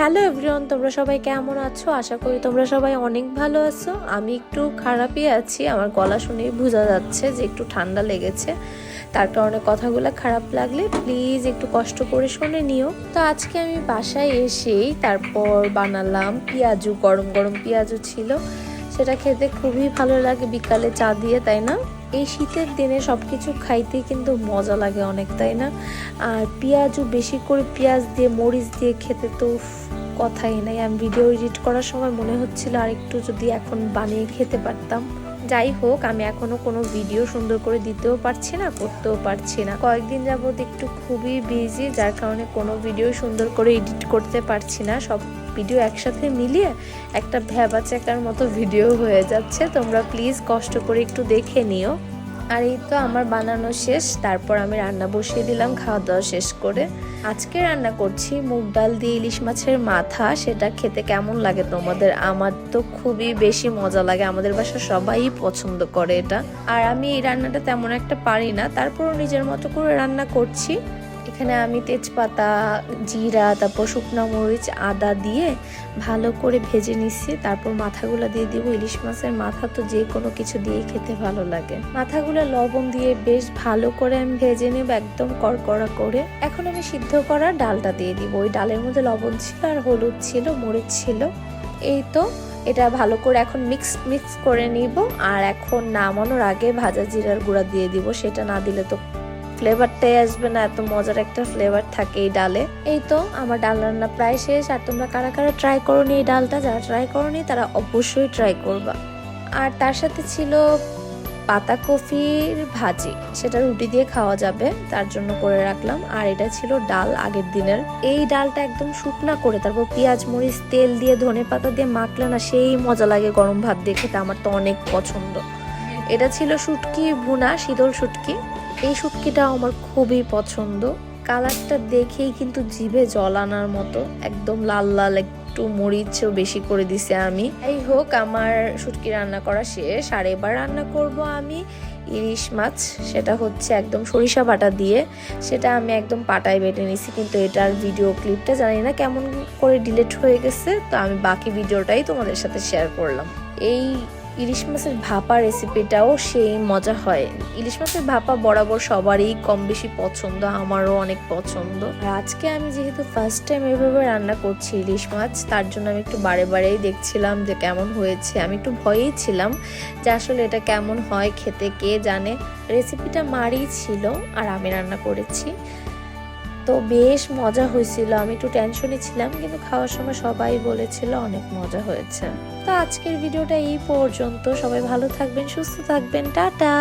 Hello everyone, তোমরা সবাই কেমন আছো? আশা করি তোমরা সবাই অনেক ভালো আছো। আমি একটু খারাপই আছি, আমার গলা শুনেই বোঝা যাচ্ছে যে একটু ঠান্ডা লেগেছে। তার কারণে কথাগুলো খারাপ লাগলে প্লিজ একটু কষ্ট করে শুনে নিও। তো আজকে আমি বাসায় এসেই তারপর বানালাম পেঁয়াজু, গরম গরম পেঁয়াজু ছিল। সেটা খেতে খুবই ভালো লাগে বিকালে চা দিয়ে, তাই না? এই শীতের দিনে সব কিছু খাইতে কিন্তু মজা লাগে অনেক, তাই না? আর পেঁয়াজও বেশি করে পেঁয়াজ দিয়ে, মরিচ দিয়ে খেতে তো কথাই নাই। আমি ভিডিও এডিট করার সময় মনে হচ্ছিল আর একটু যদি এখন বানিয়ে খেতে পারতাম। যাই হোক, আমি এখনও কোনো ভিডিও সুন্দর করে দিতেও পারছি না, করতেও পারছি না। কয়েকদিন যাবত একটু খুবই বিজি যার কারণে কোনো ভিডিও সুন্দর করে এডিট করতে পারছি না। সব ভিডিও একসাথে মিলিয়ে একটা ভ্যাবা চেকার মতো ভিডিও হয়ে যাচ্ছে। তোমরা প্লিজ কষ্ট করে একটু দেখে নিও। আর এই তো আমার বানানো শেষ, তারপর আমি রান্না বসিয়ে দিলাম খাওয়া দাওয়া শেষ করে। আজকে রান্না করছি মুগ ডাল দিয়ে ইলিশ মাছের মাথা, সেটা খেতে কেমন লাগে তোমাদের? আমার তো খুবই বেশি মজা লাগে, আমাদের বাসা সবাই পছন্দ করে এটা। আর আমি এই রান্নাটা তেমন একটা পারি না, তারপরও নিজের মতো করে রান্না করছি। এখানে আমি তেজপাতা, জিরা, তারপর শুকনো মরিচ, আদা দিয়ে ভালো করে ভেজে নিচ্ছি। তারপর মাথাগুলো দিয়ে দিব। ইলিশ মাছের মাথা তো যে কোনো কিছু দিয়ে খেতে ভালো লাগে। মাথাগুলো লবণ দিয়ে বেশ ভালো করে আমি ভেজে নেব একদম কড়কড়া করে। এখন আমি সিদ্ধ করা ডালটা দিয়ে দিব। ওই ডালের মধ্যে লবণ ছিল আর হলুদ ছিল, মরিচ ছিল। এই তো, এটা ভালো করে এখন মিক্স মিক্স করে নিব। আর এখন নামানোর আগে ভাজা জিরার গুঁড়া দিয়ে দিব। সেটা না দিলে তো ফ্লেভারটাই আসবে না, এত মজার একটা ফ্লেভার থাকে এই ডালে। এই তো আমার ডাল রান্না প্রায় শেষ, আর তোমরা কারা কারা ট্রাই করোনি এই ডালটা, যারা ট্রাই করোনি তারা অবশ্যই ট্রাই করবা। আর তার সাথে ছিল পাতাকপির ভাজি, সেটা রুটি দিয়ে খাওয়া যাবে, তার জন্য করে রাখলাম। আর এটা ছিল ডাল আগের দিনের। এই ডালটা একদম শুকনা করে, তারপর পেঁয়াজ, মরিচ, তেল দিয়ে ধনে পাতা দিয়ে মাখলে না সেই মজা লাগে গরম ভাত দিয়ে খেতে, আমার তো অনেক পছন্দ। এটা ছিল শুটকি ভুনা, শীতল শুটকি। এই শুটকিটা আমার খুবই পছন্দ। কালারটা দেখেই কিন্তু জিভে জল আনার মতো, একদম লাল লাল, একটু মরিচও বেশি করে দিছে আমি। এই হোক আমার শুটকি রান্না করা শেষ, আর এবার রান্না করব আমি ইলিশ মাছ। সেটা হচ্ছে একদম সরিষা বাটা দিয়ে। সেটা আমি একদম পাটায় বেটে নিছি, কিন্তু এটার ভিডিও ক্লিপটা জানি না কেমন করে ডিলিট হয়ে গেছে, তো আমি বাকি ভিডিওটাই তোমাদের সাথে শেয়ার করলাম। এই ইলিশ মাছের ভাপা রেসিপিটাও সেই মজা হয়। ইলিশ মাছের ভাপা বরাবর সবারই কম বেশি পছন্দ, আমারও অনেক পছন্দ। আর আজকে আমি যেহেতু ফার্স্ট টাইম এভাবে রান্না করছি ইলিশ মাছ, তার জন্য আমি একটু বারে বারেই দেখছিলাম যে কেমন হয়েছে। আমি একটু ভয়েই ছিলাম যে আসলে এটা কেমন হয়, খেতে কে জানে। রেসিপিটা মারই ছিল আর আমি রান্না করেছি। তো বেশ মজা হয়েছিল। আমি একটু টেনশনে ছিলাম, কিন্তু খাওয়ার সময় সবাই বলেছিল অনেক মজা হয়েছে। তো আজকের ভিডিওটা এই পর্যন্ত। সবাই ভালো থাকবেন, সুস্থ থাকবেন। টাটা!